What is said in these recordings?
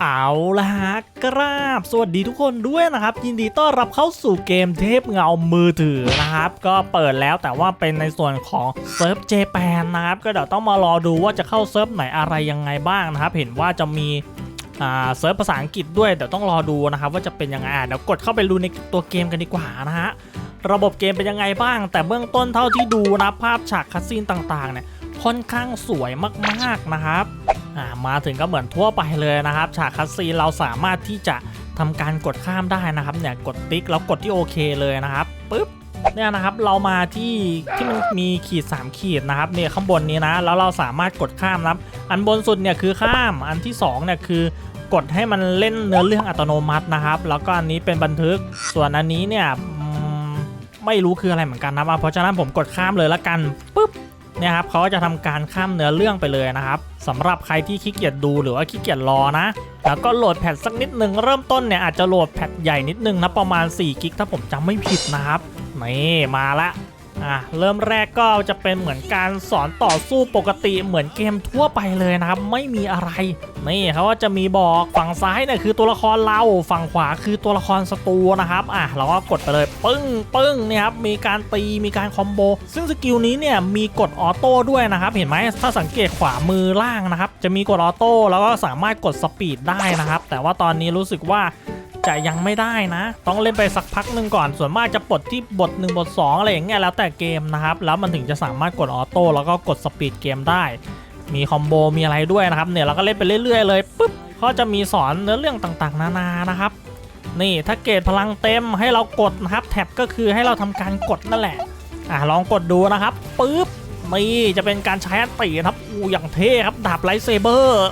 เอาละฮะกราบ สวัสดีทุกคนด้วยนะครับ ยินดีต้อนรับเข้าสู่เกมเทพเงามือถือนะครับ ก็เปิดแล้วแต่ว่าเป็นในส่วนของเซิร์ฟเจแปนนะครับ ก็เดี๋ยวต้องมารอดูว่าจะเข้าเซิร์ฟไหนอะไรยังไงบ้างนะครับ เห็นว่าจะมีเซิร์ฟภาษาอังกฤษด้วยเดี๋ยวต้องรอดูนะครับ ว่าจะเป็นยังไงเดี๋ยวกดเข้าไปดูในตัวเกมกันดีกว่านะฮะระบบเกมเป็นยังไงบ้าง แต่เบื้องต้นเท่าที่ดูนะภาพฉากคัสซีนต่างๆเนี่ยค่อนข้างสวยมากๆนะครับ อ่ามาถึงก็เหมือนทั่วไปเลยนะครับ ฉากคัสซีเราสามารถที่จะทำการกดข้ามได้นะครับเนี่ยกดติ๊กแล้วกดที่โอเคเลยนะครับปุ๊บเนี่ยนะครับเรามาที่ที่มันมีขีด 3 ขีดนะครับเนี่ยข้างบนนี้นะแล้วเราสามารถกดข้ามนะครับอันบนสุดเนี่ยคือข้ามอันที่2เนี่ยคือกดให้มันเล่นเนื้อเรื่องอัตโนมัตินะครับ แล้วก็อันนี้เป็นบันทึกส่วนอันนี้เนี่ยไม่รู้คืออะไรเหมือนกันนะครับเพราะฉะนั้นผมกดข้ามเลยละกันปุ๊บ เนี่ยครับเขาจะทำการข้ามเนื้อเรื่องไปเลยนะครับสำหรับใครที่ขี้เกียจดูหรือว่าขี้เกียจรอนะ แล้วก็โหลดแพทสักนิดหนึ่งเริ่มต้นเนี่ยอาจจะโหลดแพทใหญ่นิดนึงนะประมาณ4กิกถ้าผมจำไม่ผิดนะครับนี่มาละ อะเริ่มแรกก็จะเป็นเหมือนการสอนต่อสู้ปกติเหมือนเกมทั่วไปเลยนะครับ ไม่มีอะไรนี่เขาจะมีบอกฝั่งซ้ายเนี่ยคือตัวละครเราฝั่งขวาคือตัวละครศัตรูนะครับอะเราก็กดไปเลยปึ้งปึ้งเนี่ยครับมีการตีมีการคอมโบซึ่งสกิลนี้เนี่ยมีกดออโต้ด้วยนะครับ เห็นไหมถ้าสังเกตขวามือล่างนะครับ จะมีกดออโต้แล้วก็สามารถกดสปีดได้นะครับ แต่ว่าตอนนี้รู้สึกว่า จะยังไม่ได้นะ ต้องเล่นไปสักพักหนึ่งก่อน ส่วนมากจะปลดที่บท1บท2อะไรอย่างเงี้ยแล้วแต่เกมนะครับแล้วมันถึงจะสามารถกดออโต้แล้วก็กดสปีดเกมได้ มีคอมโบมีอะไรด้วยนะครับเนี่ยเราก็เล่นไปเรื่อย ๆ เลยปุ๊บเขาจะมีสอนเนื้อเรื่องต่างๆ นานานะครับนี่ถ้าเกรดพลังเต็มให้เรากดนะครับแท็บก็คือให้เราทำการกดนั่นแหละอะลองกดดูนะครับปุ๊บนี่จะเป็นการใช้อันตีนะครับอู้อย่างเท่ครับดาบไลท์เซเบอร์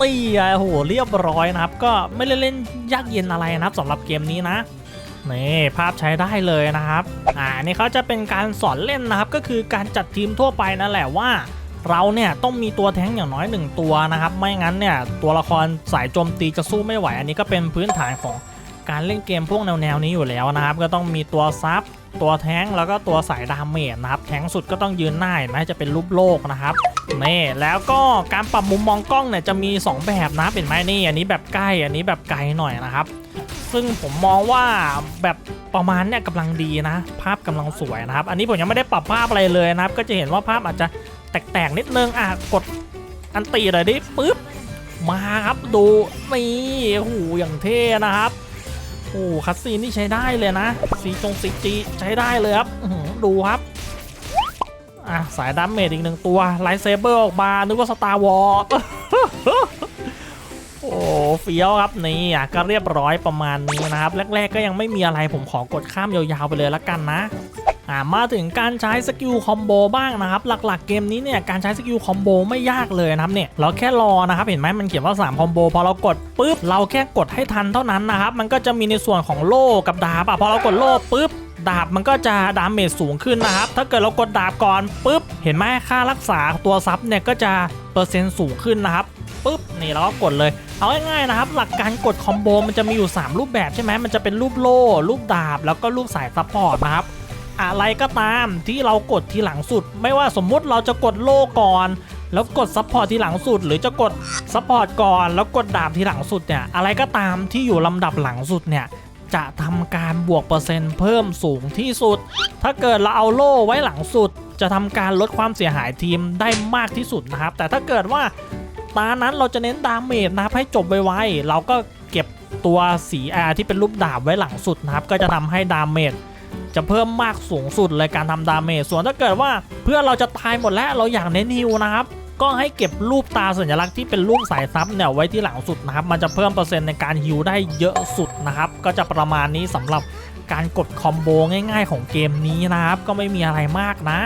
นี่ไงโอ้โหเรียบร้อยนะครับ ก็ไม่ได้เล่นยากเย็นอะไรนะครับสำหรับเกมนี้นะนี่ภาพใช้ได้เลยนะครับ อ่านี่เขาจะเป็นการสอนเล่นนะครับ ก็คือการจัดทีมทั่วไปนั่นแหละว่า เราเนี่ยต้องมีตัวแท้งอย่างน้อยหนึ่งตัวนะครับ ไม่งั้นเนี่ยตัวละครสายโจมตีจะสู้ไม่ไหว อันนี้ก็เป็นพื้นฐานของการเล่นเกมพวกแนวๆนี้อยู่แล้วนะครับ ก็ต้องมีตัวซับ ตัวแท้งแล้วก็ตัวสายดาเมจนะครับ แท้งสุดก็ต้องยืนหน้าเห็นไหมจะเป็นรูปโลกนะครับนี่แล้วก็การปรับมุมมองกล้องเนี่ยจะมี 2 แบบนะเห็นไหมนี่ อันนี้แบบใกล้อันนี้แบบไกลหน่อยนะครับ ซึ่งผมมองว่าแบบประมาณเนี่ยกำลังดีนะ ภาพกำลังสวยนะครับ อันนี้ผมยังไม่ได้ปรับภาพอะไรเลยนะครับ ก็จะเห็นว่าภาพอาจจะแตกๆนิดนึงอะกดอันตีเลยดิปึ๊บมาครับดูนี่โอ้โหอย่างเท่นะครับ โอ้โหคัสซีนนี่ใช้ได้เลยนะสีจงสีจีใช้ได้เลยครับดูครับอะสายดัมเมจอีกหนึ่งตัวไลท์เซเบอร์ออกมา นึกว่าสตาร์วอร์โอ้เฟี้ยวครับนี่อะก็เรียบร้อยประมาณนี้นะครับ แรก ๆ ก็ยังไม่มีอะไรผมขอกดข้ามยาวๆไปเลยละกันนะ มาถึงการใช้สกิลคอมโบบ้างนะครับ หลักๆเกมนี้เนี่ยการใช้สกิลคอมโบไม่ยากเลยนะครับเนี่ยเราแค่รอนะครับเห็นไหมมันเขียนว่า3คอมโบพอเรากดปุ๊บเราแค่กดให้ทันเท่านั้นนะครับมันก็จะมีในส่วนของโล่กับดาบอะพอเรากดโล่ปุ๊บดาบมันก็จะดาเมจสูงขึ้นนะครับ ถ้าเกิดเรากดดาบก่อนปุ๊บ เห็นไหมค่ารักษาตัวซับเนี่ยก็จะเปอร์เซ็นต์สูงขึ้นนะครับปุ๊บนี่เราก็กดเลย เอาง่ายๆนะครับ หลักการกดคอมโบมันจะมีอยู่ 3 รูปแบบใช่ไหมมันจะเป็นรูปโล่รูปดาบแล้วก็รูปสายซัพพอร์ตนะครับ อะไรก็ตามที่เรากดทีหลังสุด ไม่ว่าสมมุติเราจะกดโล่ก่อน แล้วกดซัพพอร์ตทีหลังสุด หรือจะกดซัพพอร์ตก่อนแล้วกดดาบทีหลังสุดเนี่ยอะไรก็ตามที่อยู่ลำดับหลังสุดเนี่ยจะทำการบวกเปอร์เซ็นต์เพิ่มสูงที่สุด ถ้าเกิดเราเอาโล่ไว้หลังสุด จะทำการลดความเสียหายทีมได้มากที่สุดนะครับ แต่ถ้าเกิดว่าตานั้นเราจะเน้นดาเมจนะครับให้จบไวๆเราก็เก็บตัวสีอาที่เป็นรูปดาบไว้หลังสุดนะครับ ก็จะทำให้ดาเมจ จะเพิ่มมากสูงสุดเลยการทำดาเมจส่วนถ้าเกิดว่าเพื่อนเราจะตายหมดแล้วเราอยากเน้นฮิวนะครับ ก็ให้เก็บรูปตาสัญลักษณ์ที่เป็นรูปสายซับเนี่ยไว้ที่หลังสุดนะครับ มันจะเพิ่มเปอร์เซ็นต์ในการฮิวได้เยอะสุดนะครับ ก็จะประมาณนี้สำหรับการกดคอมโบง่าย ๆ ของเกมนี้นะครับ ก็ไม่มีอะไรมากนะ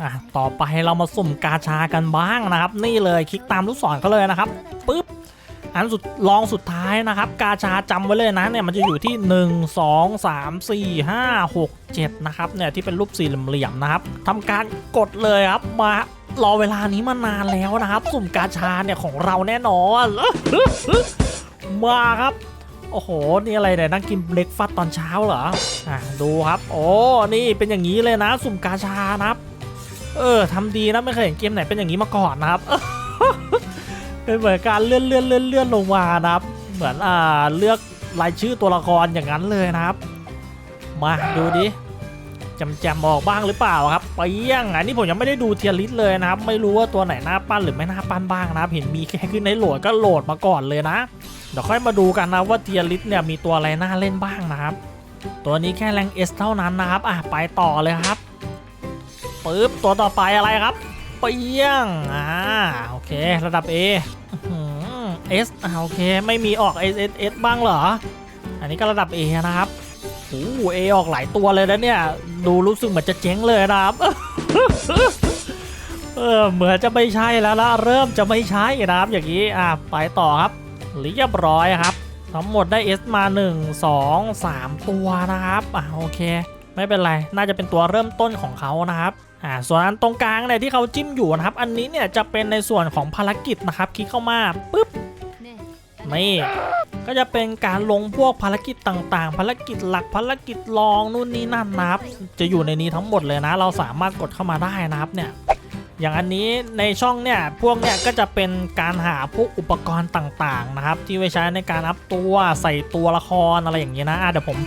อะต่อไปเรามาสุ่มกาชากันบ้างนะครับ นี่เลยคลิกตามลูกศรเขาเลยนะครับปึ๊บ อันสุดลองสุดท้ายนะครับ กาชาจำไว้เลยนะเนี่ยมันจะอยู่ที่ 1 2 3 4 5 6 7 นะครับเนี่ยที่เป็นรูปสี่เหลี่ยมนะครับทำการกดเลยครับมารอเวลานี้มานานแล้วนะครับ สุ่มกาชาเนี่ยของเราแน่นอน มาครับ โอ้โห นี่อะไรเนี่ยนั่งกินเบรกฟาสตตอนเช้าเหรออะดูครับโอ้นี่เป็นอย่างนี้เลยนะ สุ่มกาชานะครับ เออทำดีนะไม่เคยเห็นเกมไหนเป็นอย่างนี้มาก่อนนะครับ เป็นเหมือนการเลื่อนเลื่อนเลื่อนเลื่อนลงมานะครับ เหมือนอ่าเลือกรายชื่อตัวละครอย่างนั้นเลยนะครับ มาดูดิจำจำบอกบ้างหรือเปล่าครับไปยังอันนี้ผมยังไม่ได้ดูเทียริสเลยนะครับ ไม่รู้ว่าตัวไหนน่าปั้นหรือไม่น่าปั้นบ้างนะครับ เห็นมีแค่ขึ้นในโหลดก็โหลดมาก่อนเลยนะ เดี๋ยวค่อยมาดูกันนะว่าเทียริสเนี่ยมีตัวอะไรน่าเล่นบ้างนะครับ ตัวนี้แค่แรงเอสเท่านั้นนะครับอะไปต่อเลยครับปึ๊บตัวต่อไปอะไรครับเปียงอ่าโอเค ระดับ A เอสอ่าโอเคไม่มีออก S S S บ้างเหรอ อันนี้ก็ระดับ A นะครับโอ้เอออกหลายตัวเลยนะเนี่ย ดูรู้สึกเหมือนจะเจ๊งเลยนะครับเออเหมือนจะไม่ใช่แล้วละเริ่มจะไม่ใช่นะครับอย่างนี้อะไปต่อครับเรียบร้อยครับ ทั้งหมดได้ S มา 1 2 3 ตัวนะครับอะโอเค ไม่เป็นไร น่าจะเป็นตัวเริ่มต้นของเขานะครับอ่าส่วนอันตรงกลางเนี่ยที่เขาจิ้มอยู่นะครับ อันนี้เนี่ยจะเป็นในส่วนของภารกิจนะครับ คลิกเข้ามาปุ๊บ นี่ก็จะเป็นการลงพวกภารกิจต่างๆ ภารกิจหลักภารกิจรองนู่นนี่นั่นนะครับ จะอยู่ในนี้ทั้งหมดเลยนะ เราสามารถกดเข้ามาได้นะครับเนี่ยอย่างอันนี้ในช่องเนี่ยพวกเนี่ยก็จะเป็นการหาพวกอุปกรณ์ต่างๆนะครับ ที่ไว้ใช้ในการอัพตัวใส่ตัวละครอะไรอย่างเงี้นะะเดี๋ยวผม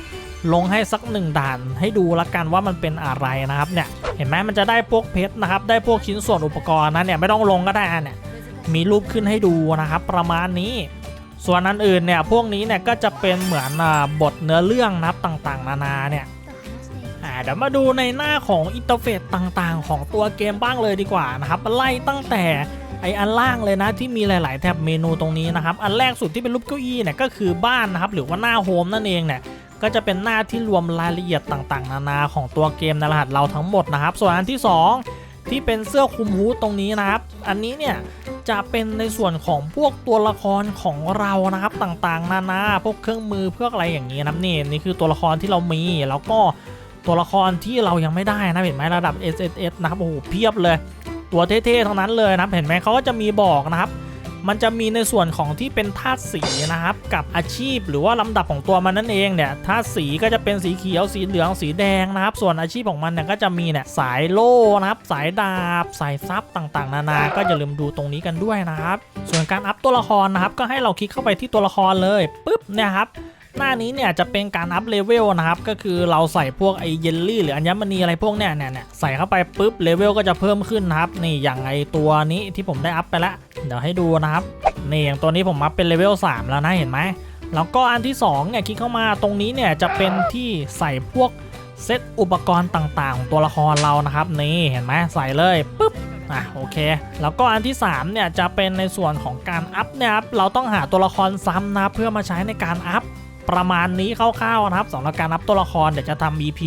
ลงให้สักหนึ่งด่านให้ดูละกันว่ามันเป็นอะไรนะครับเนี่ยเห็นไหมมันจะได้พวกเพชรนะครับ ได้พวกชิ้นส่วนอุปกรณ์นะเนี่ยไม่ต้องลงก็ได้เนี่ยมีรูปขึ้นให้ดูนะครับ ประมาณนี้ ส่วนอันอื่นเนี่ยพวกนี้เนี่ยก็จะเป็นเหมือนอบทเนื้อเรื่องนะครับต่างๆ นานาเนี่ยอ่าเดี๋ยวมาดูในหน้าของอินเทอร์เฟซต่างๆ ของตัวเกมบ้างเลยดีกว่านะครับไล่ตั้งแต่ไออันล่างเลยนะที่มีหลาย ๆแท็บเมนูตรงนี้นะครับ อันแรกสุดที่เป็นรูปเก้าอี้เนี่ยก็คือบ้านนะครับหรือว่าหน้าโฮมนั่นเองเนี่ยก็จะเป็นหน้าที่รวมรายละเอียดต่างๆ นานาของตัวเกมในรหัสเราทั้งหมดนะครับ ส่วนอันที่สองที่เป็นเสื้อคลุมฮูดตรงนี้นะครับ อันนี้เนี่ย จะเป็นในส่วนของพวกตัวละครของเรานะครับต่างๆ นานาพวกเครื่องมือเพื่ออะไรอย่างนี้นะนี่นี่คือตัวละครที่เรามีแล้วก็ตัวละครที่เรายังไม่ได้นะเห็นไหมระดับ S S S นะครับโอ้โหเพียบเลย ตัวเท่ๆทั้งนั้นเลยนะเห็นไหมเขาก็จะมีบอกนะครับ มันจะมีในส่วนของที่เป็นธาตุสีนะครับ กับอาชีพหรือว่าลำดับของตัวมันนั่นเองเนี่ยธาตุสีก็จะเป็นสีเขียวสีเหลืองสีแดงนะครับ ส่วนอาชีพของมันเนี่ยก็จะมีเนี่ยสายโล่นะครับ สายดาบ สายซับต่างๆ นานา ก็อย่าลืมดูตรงนี้กันด้วยนะครับ ส่วนการอัพตัวละครนะครับ ก็ให้เราคลิกเข้าไปที่ตัวละครเลยปุ๊บเนี่ยครับ หน้านี้เนี่ยจะเป็นการอัพเลเวลนะครับ ก็คือเราใส่พวกไอเยลลี่หรืออัญมณีอะไรพวกเนี่ยเนี่ยเนี่ยใส่เข้าไปปุ๊บเลเวลก็จะเพิ่มขึ้นนะครับ นี่อย่างไอตัวนี้ที่ผมได้อัพไปแล้วเดี๋ยวให้ดูนะครับ นี่อย่างตัวนี้ผมอัพเป็นเลเวล3แล้วนะเห็นไหมแล้วก็อันที่2เนี่ยคลิกเข้ามาตรงนี้เนี่ยจะเป็นที่ใส่พวกเซตอุปกรณ์ต่างๆของตัวละครเรานะครับ นี่เห็นไหมใส่เลยปุ๊บอะโอเค แล้วก็อันที่3เนี่ยจะเป็นในส่วนของการอัพนี่ยครับเราต้องหาตัวละครซ้ำนะเพื่อมาใช้ในการอัพ ประมาณนี้คร่าวๆนะครับสำหรับการนับตัวละครเดี๋ยวจะทำ EP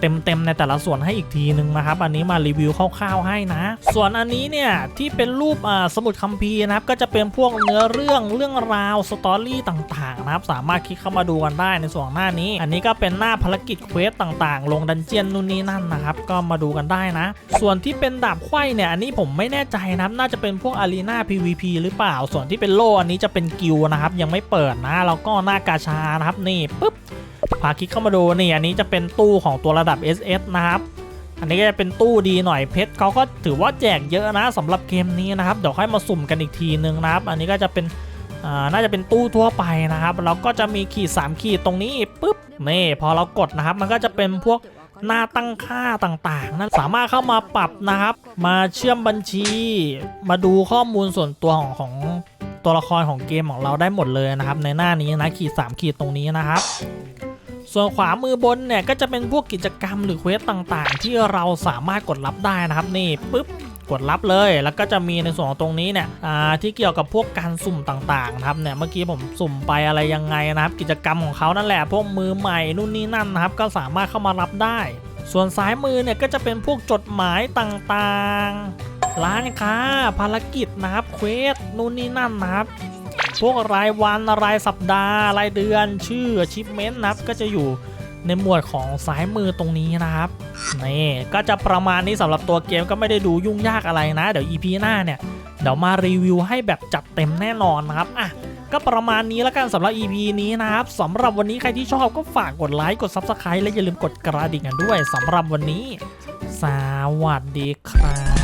เต็มๆในแต่ละส่วนให้อีกทีนึงนะครับอันนี้มารีวิวคร่าวๆให้นะ ส่วนอันนี้เนี่ยที่เป็นรูปสมุดคัมภีร์นะครับก็จะเป็นพวกเนื้อเรื่องเรื่องราวสตอรี่ต่างๆนะครับสามารถคลิกเข้ามาดูกันได้ในส่วนหน้านี้ อันนี้ก็เป็นหน้าภารกิจเควสต่างๆ ลงดันเจียนนู่นนี่นั่นนะครับก็มาดูกันได้นะ ส่วนที่เป็นดาบไขว้เนี่ยอันนี้ผมไม่แน่ใจนะครับน่าจะเป็นพวกอารีนา PVP หรือเปล่า ส่วนที่เป็นโล่อันนี้จะเป็นกิลด์นะครับยังไม่เปิดนะแล้วก็หน้ากาชานะครับนี่ปุ๊บาคลิกเข้ามาดูนี่อันนี้จะเป็นตู้ของตัวระดับ SS นะครับ อันนี้ก็จะเป็นตู้ดีหน่อยเพชรเขาก็ถือว่าแจกเยอะนะสำหรับเกมนี้นะครับเดี๋ยวค่อยมาสุ่มกันอีกทีนึงนะครับ อันนี้ก็จะเป็นน่าจะเป็นตู้ทั่วไปนะครับแล้วก็จะมีขีด 3 ขีดตรงนี้ปุ๊บนี่พอเรากดนะครับ มันก็จะเป็นพวกหน้าตั้งค่าต่างๆนะสามารถเข้ามาปรับนะครับ มาเชื่อมบัญชี มาดูข้อมูลส่วนตัวของของตัวละครของเกมของเราได้หมดเลยนะครับ ในหน้านี้นะขีด 3 ขีดตรงนี้นะครับ ส่วนขวามือบนเนี่ยก็จะเป็นพวกกิจกรรมหรือเควสต่างๆ ที่เราสามารถกดรับได้นะครับนี่ปุ๊บกดรับเลยแล้วก็จะมีในส่วนของตรงนี้เนี่ยอ่าที่เกี่ยวกับพวกการสุ่มต่างๆนะครับเนี่ยเมื่อกี้ผมสุ่มไปอะไรยังไงนะครับ กิจกรรมของเขานั่นแหละพวกมือใหม่นู่นนี่นั่นนะครับ ก็สามารถเข้ามารับได้ ส่วนซ้ายมือเนี่ยก็จะเป็นพวกจดหมายต่างๆ ร้านค้าภารกิจนะครับเควสนู่นนี่นั่นนะครับ พวกรายวันรายสัปดาห์รายเดือนชื่อ achievement นะครับก็จะอยู่ในหมวดของซ้ายมือตรงนี้นะครับนี่ก็จะประมาณนี้สำหรับตัวเกมก็ไม่ได้ดูยุ่งยากอะไรนะ เดี๋ยว EP หน้าเนี่ยเดี๋ยวมารีวิวให้แบบจัดเต็มแน่นอนนะครับอะก็ประมาณนี้แล้วกันสำหรับ EP นี้นะครับสำหรับวันนี้ใครที่ชอบก็ฝากกดไลค์กด Subscribe และอย่าลืมกดกระดิ่งกันด้วยสำหรับวันนี้ สวัสดีครับ